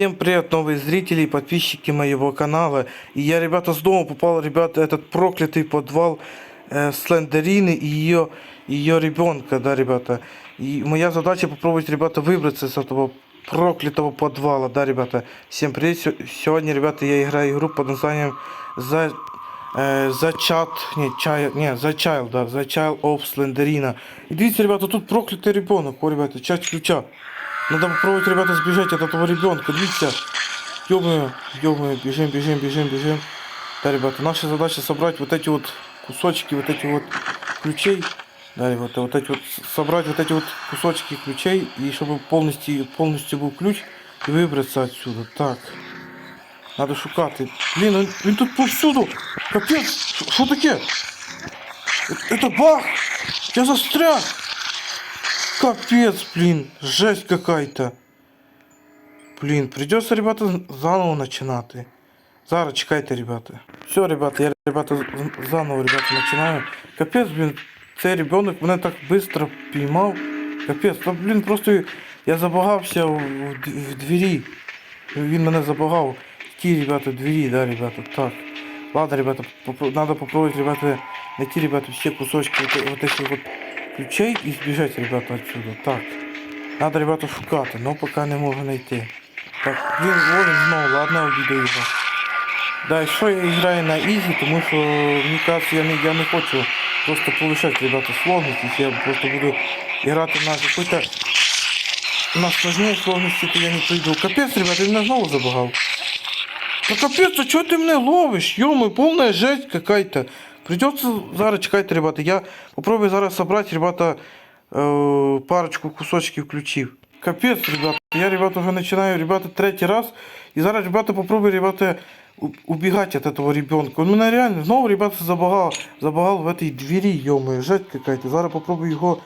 Всем привет, новые зрители и подписчики моего канала. И я, ребята, снова попал, ребята, этот проклятый подвал э, Слендерины и ее, ее ребенка, да, ребята. И моя задача попробовать, ребята, выбраться из этого проклятого подвала, да, ребята. Всем привет. Сё- Сегодня, ребята, я играю игру под названием за э, за чат, не, чай, не, за Child, да, за Child of Slenderina. И видите, ребята, тут проклятый ребенок, о, ребята, часть ключа. Надо попробовать, ребята, сбежать от этого ребенка. Видите? Ёбаную, ёбаную, бежим, бежим, бежим, бежим. Да, ребята, наша задача собрать вот эти вот кусочки, вот эти вот ключей. Да, ребята, вот эти вот, с- собрать вот эти вот кусочки ключей, и чтобы полностью, полностью был ключ, и выбраться отсюда. Так. Надо шукати. Блін, він, він тут повсюду. Капець, що- що таке? Е- Это баг! Я застряг! Капец, блин, жесть какая-то. Блин, придется, ребята, заново начинати. Зараз чекайте, ребята. Все, ребята, я, ребята, заново, ребята, начинаю. Капець, блін, цей ребенок мене так быстро піймав. Капець, та, блін, просто я забагався в, в, д- в двері. Він мене забагав. Ті, ребята, двері, да, ребята, так. Ладно, ребята, попро- надо попробовать, ребята, найти, ребята, все кусочки вот, вот этих вот ключей и сбежать, ребята, отсюда. Так. Надо, ребята, шукати, но пока не можу знайти. Так, блін, Волин знову, ладно, обійду його. Да, і що я граю на ізі, тому що, мені кажется, я не, я не хочу просто повишати, ребята, сложність, якщо я просто буду грати на какой-то... На сложній сложності, то я не прийду. Капець, ребята, він мене знову забагав. Да капец, а что ты меня ловишь? ё полная жесть какая-то. Придется зараз, чекайте, ребята. Я попробую зараз собрать, ребята, э, парочку кусочків ключів. Капец, ребята. Я, ребята, уже начинаю, ребята, третий раз. И зараз, ребята, попробую, ребята, у- убегать от этого ребенка. Он меня реально, снова, ребята, забагал, забагал в этой двери, ё жесть какая-то. Зараз попробую його,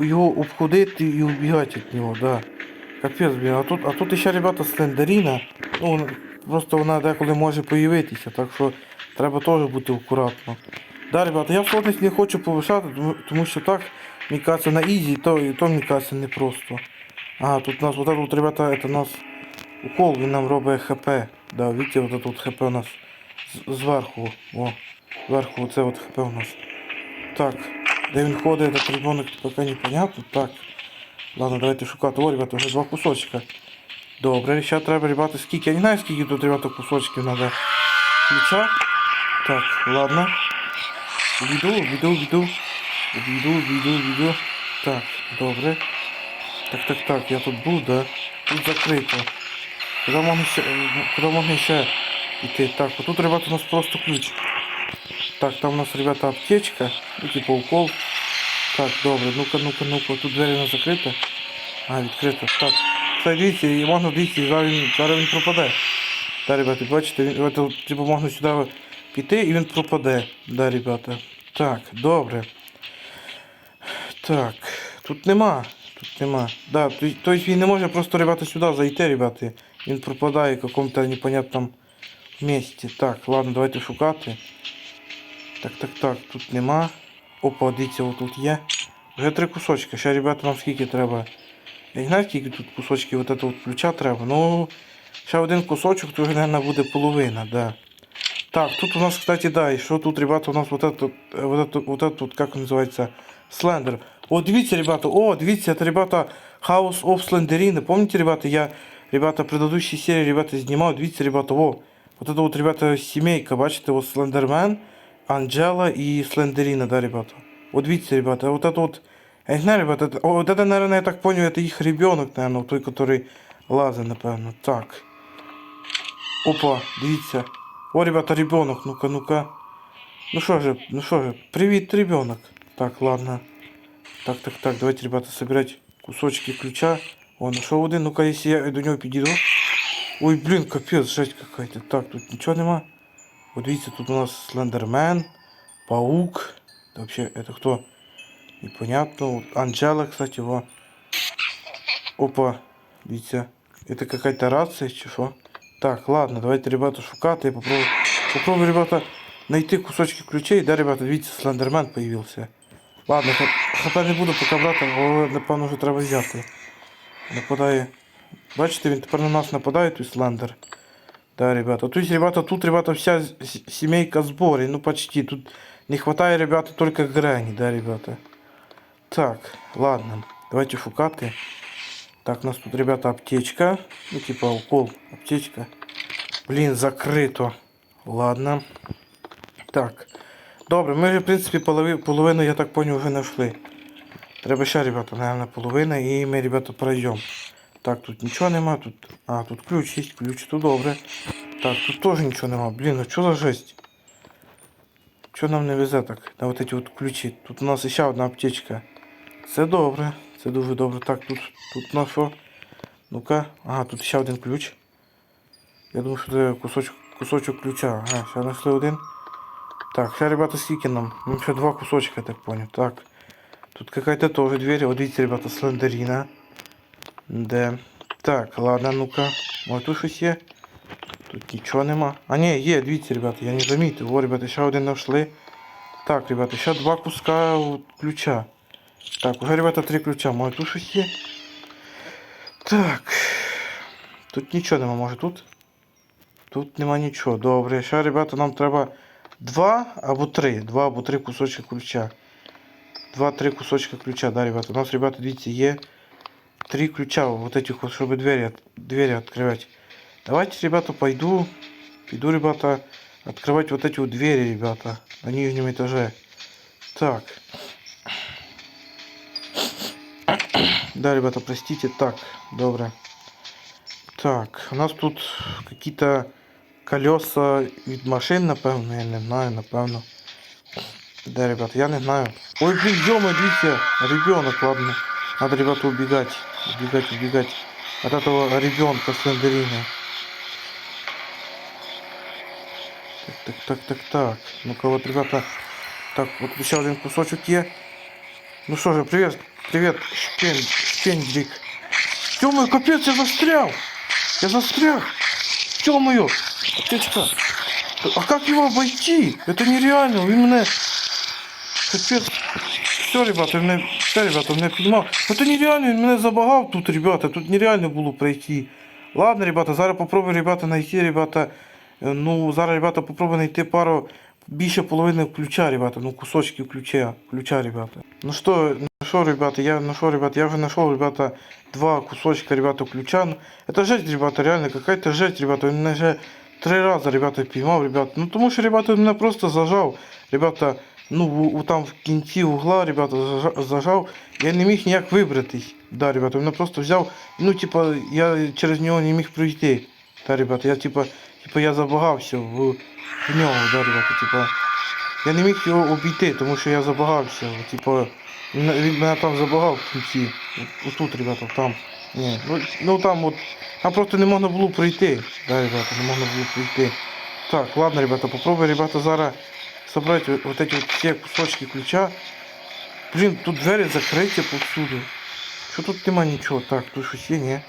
його обходити і убігати від нього, да. Капець, блін, а тут, а тут ще, ребята, слендеріна. Ну, просто вона деколи може появитися, так що треба теж бути акуратно. Да, ребята, я в сложність не хочу повишати, тому, тому що так, мені кажется, на ізі, то, і то мені кажется, не просто. Ага, тут у нас, вот это вот, ребята, это у нас укол, він нам робить ХП. Да, видите, вот это вот ХП у нас з- зверху. О, зверху оце от ХП у нас. Так, де він ходить, этот ребенок пока непонятно. Так. Ладно, давайте шукати. О, ребята, вже два кусочка. Добре, ще треба, ребята, скільки. Я не знаю, скільки тут, ребята, кусочків треба ключа. Так, ладно. Обійду, обійду, обійду. Обійду, обійду, обійду. Так, добре. Так, так, так, я тут був, да? Тут закрито. Куди можна ще, е, куди можна ще йти? Так, отут, ребята, у нас просто ключ. Так, там у нас, ребята, аптечка. Ну, типу укол. Так, добре, ну-ка, ну-ка, ну-ка, тут двері не закрита. А, відкрита. Так. Це дивіться, і можна дивіться, зараз він, зараз він ребята, бачите, він, типу, можна сюди піти і він пропаде. Да, ребята. Так, добре. Так, тут нема. Тут нема. Да, то- тобто він не може просто, ребята, сюди зайти, ребята. Він пропадає в какому-то непонятном місці. Так, ладно, давайте шукати. Так, так, так, тут нема. Опа, дивіться, отут є. Вже три кусочки. Ще, ребята, нам скільки треба. Я не знаю, скільки тут кусочків от этого ключа треба. Ну, ще один кусочок, то вже, мабуть, буде половина, да. Так, тут у нас, кстати, да, і що тут, ребята, у нас вот этот, э, вот этот, вот этот, вот, как он называется, Слендер. О, дивіться, ребята, о, дивіться, это, ребята, House of Slenderine. Помните, ребята, я, ребята, в предыдущей серии, ребята, снимал, дивіться, ребята, о, вот это вот, ребята, семейка, бачите, вот Слендермен, Анджела и Слендерина, да, ребята. Вот видите, ребята, вот это вот, я не знаю, ребята, это, о, вот это, наверное, я так понял, это их ребенок, наверное, той, который лазит, напевно. Так. Опа, дивіться. О, ребята, ребенок, ну-ка, ну-ка. Ну що же, ну що же, привіт, ребенок. Так, ладно. Так, так, так, давайте, ребята, собирать кусочки ключа. О, нашел один, ну-ка, если я до него підійду. Ой, блин, капец, жесть какая-то. Так, тут ничего нема. Вот видите, тут у нас Слендермен, Паук. Да вообще, это кто? Непонятно. Вот Анджела, кстати, его. Опа, видите. Это какая-то рация, чего? Так, ладно, давайте, ребята, шукати. Я попробую, попробую, ребята, найти кусочки ключей. Да, ребята, видите, Слендермен появился. Ладно, х- хп не буду поки брати, але напевно вже треба взяти. Нападає Бачите, він тепер на нас нападає, той слендер. Да, ребята. То есть, ребята, тут, ребята, вся с- с- семейка сборе. Ну, почти. Тут не хватает, ребята, только Грани, да, ребята. Так, ладно. Давайте шукати. Так, у нас тут, ребята, аптечка. Ну, типа укол, аптечка. Блін, закрито. Ладно. Так. Добре, ми в принципі, половину, я так понял, вже знайшли. Треба ще, ребята, наверное, половина, і ми, ребята, пройдемо. Так, тут нічого нема, тут. А, тут ключ є, ключ, то добре. Так, тут теж нічого нема. Блін, ну що за жесть? Що нам не везе так? На вот эти от ключі. Тут у нас ще одна аптечка. Це добре, це дуже добре. Так, тут, тут на що? Ну-ка. Ага, тут ще один ключ. Я думаю, що це кусочок, кусочок ключа. Ага, ще знайшли один. Так, ще, ребята, скільки нам? Ну, ще два кусочка, я так понял. Так. Тут какая-то тоже дверь. Вот видите, ребята, слендерина. Де? Так, ладно, ну-ка. Ой, тут щось є. Тут нічого нема. А ні, є, дивіться, ребята, я не замітив. О, ребята, ще один знайшли. Так, ребята, ще два куска ключа. Так, уже, ребята, три ключа. Може тут щось є? Так. Тут нічого нема, може тут? Тут нема нічого. Добре. Ще, ребята, нам треба два або три. Два або три кусочки ключа. Два-три кусочка ключа, да, ребята. У нас, ребята, видите, є три ключа, вот этих вот, чтобы двери, двери открывать. Давайте, ребята, пойду, пойду, ребята, открывать вот эти вот двери, ребята, на нижнем этаже. Так. Да, ребята, простите, так, добре. Так, у нас тут какие-то колеса від машин, напевно, я не знаю, напевно. Да, ребята, я не знаю. Ой, блин, ё дивіться, ребенок, ладно. Надо, ребята, убегать. Убегать, убегать. От этого ребенка слендерина. Так, так, так, так, так. Ну-ка, вот, ребята. Так, вот еще один кусочек є. Ну что же, привет, привет, Шпен, Шпендрик. Ё-моё, капец, я застрял. Я застрял. Ё-моё, Аптечка. А как его обойти? Это нереально, він мене... Капец. Все, ребята, він мене... Все, ребята, він мене піднімав. Це нереально, він мене забагав тут, ребята. Тут нереально було пройти. Ладно, ребята, зараз попробую, ребята, знайти, ребята. Е, Ну, зараз, ребята, попробую знайти пару більше половини ключа, ребята. Ну, кусочків ключа, ключа, ребята. Ну ну що, ребята, я, що, ребята, я вже знайшов, ребята, два кусочка, ребята, ключа. Ну, это жесть, ребята, реально, какая-то жесть, ребята. Він мене вже три рази, ребята, піймав, ребята. Ну, тому що, ребята, мене просто зажав. Ребята, ну, у, там в кінці угла, ребята, зажа- зажав. Я не міг ніяк вибратись. Да, ребята, мене просто взяв. Ну, типа, я через нього не міг пройти. Да, ребята, я, типа, типа, я забагався в, в нього, да, ребята, типа. Я не міг його обійти, тому що я забагався. Типа, він, мене там забагав в кінці. От- Отут, ребята, там. Ні, ну, ну там от. Там просто не можна було пройти. Да, ребята, не можна було пройти. Так, ладно, ребята, попробуй, ребята, зараз собрать вот, эти вот все кусочки ключа. Блин, тут двері закриті повсюду. Що тут нема нічого? Так, тут щось є, ні?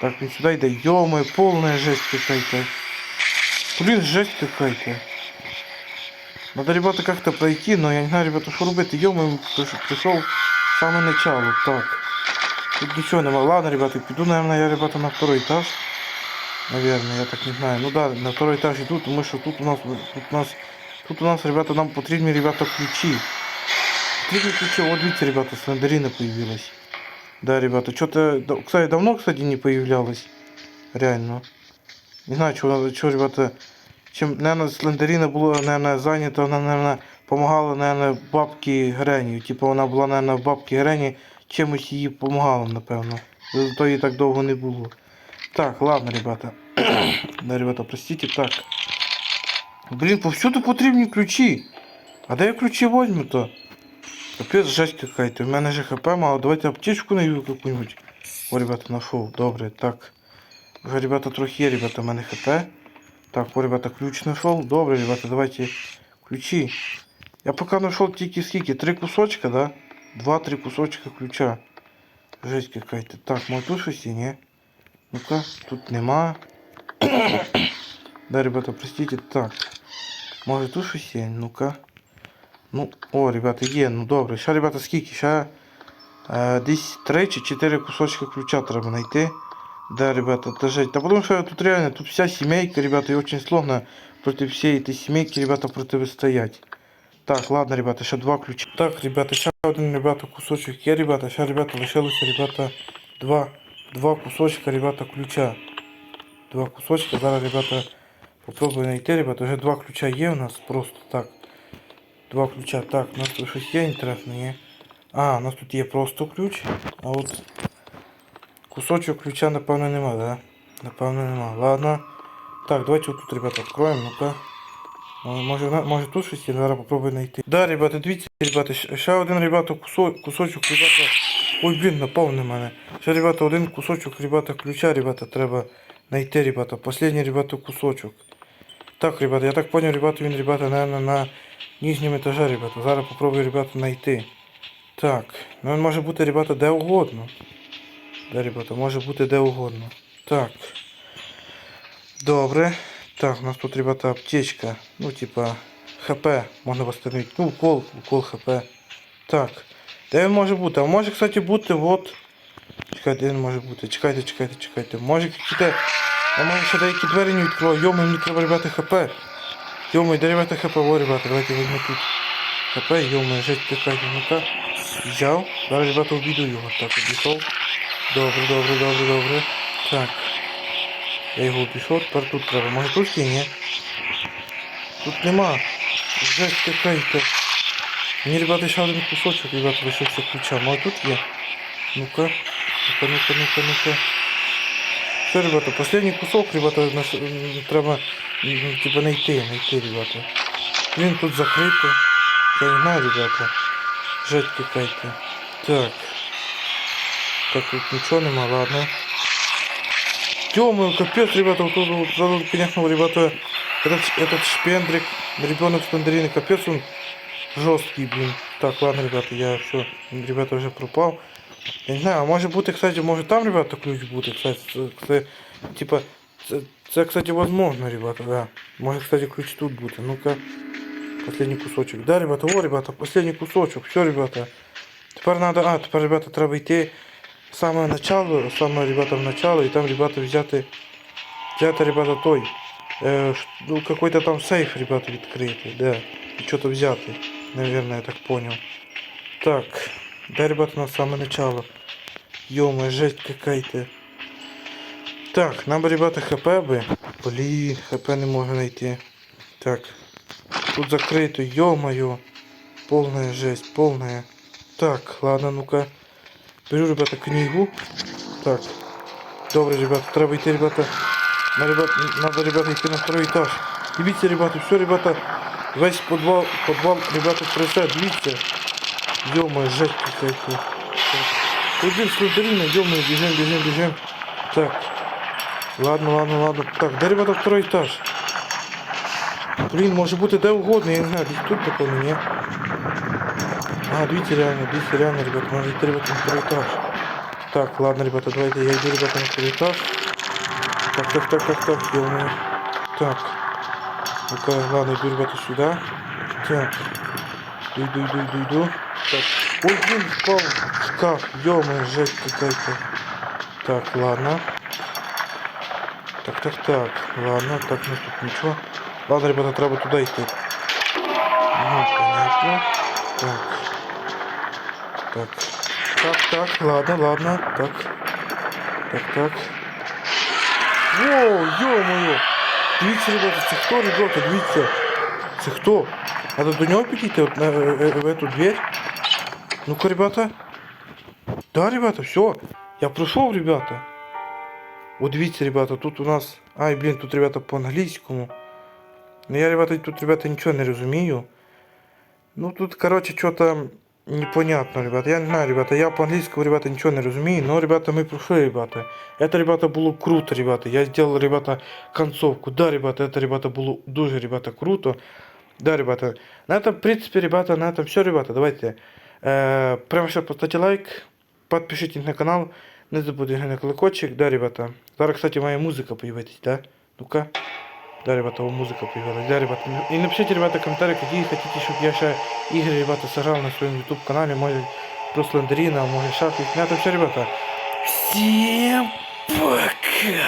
Так, він сюди йде. Йома, повна жесть какая-то. Блин, жесть какая-то. Надо, ребята, как-то пройти, но я не знаю, ребята, що робити. Йома, прийшов саме начало. Так. Тут нічого нема. Ладно, ребята, піду, наверное, я, ребята, на второй этаж. Наверное, я так не знаю. Ну да, на второй этаж иду, потому что тут у нас, тут у нас, тут у нас, ребята, нам потрібні, ребята, ключи. Потрібні ключи. Вот видите, ребята, слендерина появилась. Да, ребята, что-то, да, кстати, давно, кстати, не появлялась. Реально. Не знаю, что, что, ребята, чем, наверное, слендерина была, наверное, занята, она, наверное, помогала, наверное, бабки Грені. Типа вона була, наверное, в бабки Грені, чимось їй помагала, напевно. Зато її так довго не було. Так, ладно, ребята. да, ребята, простите, так. Блин, повсюду потрібні ключі. А де я ключі возьму то? Капець жесть какая-то. У мене же хп мало. Давайте аптечку найду какую-нибудь. О, ребята, нашел. Добре, так. Вже, ребята, трохи є, ребята, у мене хп. Так, о, ребята, ключ знайшов. Добре, ребята, давайте ключі. Я поки знайшов тільки скільки? Три кусочка, да? Два-три кусочка ключа. Жесть какая-то. Так, може тут щось є, ні? Ну-ка, тут нема. да, ребята, простите, так. Може тут щось є? Ну-ка. Ну, о, ребята, є, ну добре. Ще, ребята, скільки? Ще Е, десь 3 чи 4 кусочки ключа треба знайти. Да, ребята, это жесть. Да потому что тут реально, тут вся семейка, ребята, и очень сложно против всей этой семейки, ребята, противостоять. Так, ладно, ребята, ще два ключа. Так, ребята, ще один, ребята, кусочок є, ребята, ще, ребята, лишилося, ребята, два, два кусочка, ребята, ключа. Два кусочка, зараз, ребята, попробую знайти, ребята, вже два ключа є у нас, просто так. Два ключа, так, у нас тут щось є інтересне, є. А, у нас тут є просто ключ, а от кусочок ключа, напевно, нема, да? Напевно, нема. Ладно. Так, давайте вот тут, ребята, откроем, ну-ка. Мо- Може, може тут щось зараз попробую знайти. Да, ребята, дивіться, ребята, ще один, ребята, кусо, кусочок, ребята. Ой, блін, напав на мене. Ще, ребята, один кусочок, ребята, ключа, ребята, треба знайти, ребята. Последній, ребята, кусочок. Так, ребята, я так понял, ребята, він, ребята, наверное, на нижньому етажі, ребята. Зараз попробую, ребята, знайти. Так, ну він може бути, ребята, де угодно. Да, ребята, може бути де угодно. Так. Добре. Так, у нас тут, ребята, аптечка. Ну, типа, ХП можна восстановити. Ну, укол, укол ХП. Так. Де він може бути? А може, кстати, бути, от. Чекайте, де він може бути? Чекайте, чекайте, чекайте. Може якісь. А може ще деякі двері не відкрою. Йомо, мені треба, ребята, ХП. Йомо, де ребята ХП? О, ребята, давайте візьму тут. ХП, йомо, жить така, ну-ка. Взяв. Зараз, ребята, обійду його. Так, обійшов. Добре, добре, добре, добре. Так. Я його обійшов, тепер тут треба. Може тут є, ні? Тут нема. Жесть какая-то. Мені, ребята, ще один кусочок, ребята, лишився ключа. Може тут є? Ну-ка. Ну-ка, ну-ка, ну-ка, ну-ка. Все, ребята, последний кусок, ребята, наш, треба типа найти, найти, ребята. Він тут закритий. Я не знаю, ребята. Жесть какая-то. Так. Так, тут ничего нема, ладно. Тёмаю, капец, ребята, вот тут, вот, тут, конечно, ребята, этот, этот шпендрик, ребенок с мандарины, капец, он жесткий, блин. Так, ладно, ребята, я все, ребята, уже пропал. Я не знаю, а может бути, кстати, может там, ребята, ключ буде, кстати, це, це, типа, це, кстати, возможно, ребята, да. Может, кстати, ключ тут буде, ну-ка, последний кусочек. Да, ребята, о, ребята, последний кусочек, все, ребята. Тепер надо, а, тепер, ребята, треба йти саме начало, саме, ребята, в начало, і там, ребята, взяти, взяти, ребята, той, э, ш- ну, какой-то там сейф, ребята, відкрити, да, і что-то взяти, наверное, я так понял. Так, да, ребята, на самое начало. Ё-моё, жесть какая-то. Так, нам бы, ребята, хп бы. Блин, хп не можу найти. Так, тут закрыто, ё-моё. Полная жесть, полная. Так, ладно, ну-ка. Беру, ребята, книгу. Так. Добре, ребята, треба йти, ребята. На, ребят, надо, ребята, йти на второй этаж. Дивіться, ребята, все, ребята. Весь подвал, подвал, ребята, трясе, дивіться. Ё-моё, жесть какая-то. Так. Один слутерина, ё-моё, бежим, бежим, бежим. Так. Ладно, ладно, ладно. Так, де, ребята, второй этаж? Блін, може бути де угодно, я не знаю, десь тут такого ні. А, дивіться реально, дивіться реально, ребята, може йти, ребята, на второй этаж. Так, ладно, ребята, давайте я иду, ребята, на второй этаж. Так, так, так, так, так, ё Так. Ну-ка, ладно, иду, ребята, сюда. Так. Иду, иду, иду, иду. Так. Ой, блин, впал в шкаф. ё жесть какая-то. Так, ладно. Так, так, так. Ладно, так, ну тут ничего. Ладно, ребята, треба туда идти. Ну, понятно. Так. Так. Так, так, ладно, ладно. Так. Так, так. Воу, ё-моё! Дивіться, ребята, це хто, ребята, дивіться. Це хто? Надо до нього підійти от, на, е, е, в эту дверь. Ну-ка, ребята. Да, ребята, все. Я пройшов, ребята. От дивіться, ребята, тут у нас... Ай, блін, тут, ребята, по-англійському. Ну я, ребята, тут, ребята, нічого не розумію. Ну тут, короче, что-то непонятно, ребята. Я не знаю, ребята, я по-английскому, ребята, ничего не разумею, но, ребята, мы прошли, ребята. Это, ребята, было круто, ребята. Я сделал, ребята, концовку. Да, ребята, это, ребята, было дуже, ребята, круто. Да, ребята. На этом, в принципе, ребята, на этом все, ребята. Давайте. Э, прямо сейчас поставьте лайк, подпишитесь на канал, не забудьте на колокольчик. Да, ребята. Зараз, кстати, моя музыка появится, да? Ну-ка. Да, ребята, о, музыка появилась. Да, ребята. И напишите, ребята, комментарии, какие хотите, чтобы я ще игры, ребята, сажал на своем YouTube канале. Может, про слендерина, може шахи. Все, ребята. Всем пока!